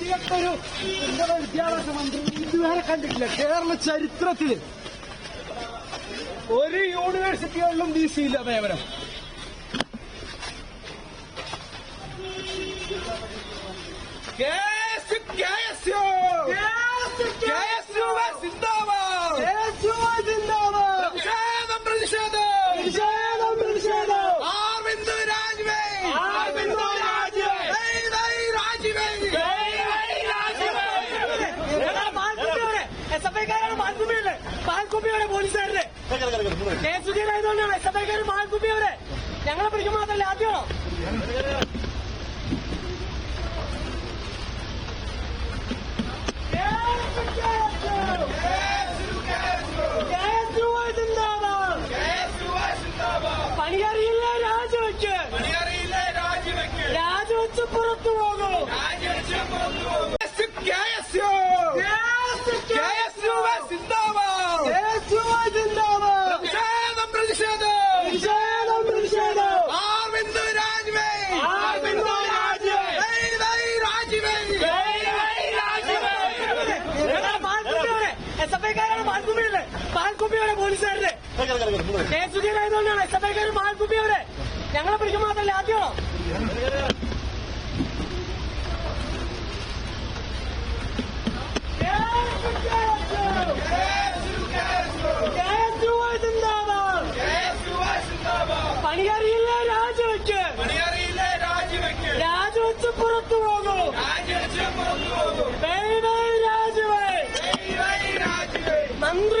വിദ്യാഭ്യാസ മന്ത്രി ഇതുവരെ കണ്ടിട്ടില്ല. കേരള ചരിത്രത്തിൽ ഒരു യൂണിവേഴ്സിറ്റികളിലും ഡി സി ഇല്ല നിയമനം മാൽക്കുപ്പിയുടെ പോലീസുകാരുടെ കെ സുധീരായതുകൊണ്ടാണ് എസ് എഫ് ഐക്കാർ മാൽക്കുപ്പിയവരെ ഞങ്ങളെ പിടിക്കുമ്പോൾ മാത്രമല്ല ആദ്യമാണോ മാൽക്കുപ്പിയുടെ പോലീസുകാരുടെ. കെ എസ് എഫ് ഐക്കാർ മാൽക്കുപ്പിയവരെ ഞങ്ങളെ പിടിക്കും മാത്രമല്ല ആദ്യമാണോ പണിയറിയില്ല രാജിവെക്ക്. രാജിവെച്ച് പുറത്തു പോകൂ. രാജിവെച്ച് പുറത്തു പോകും. രാജിവേ. മന്ത്രി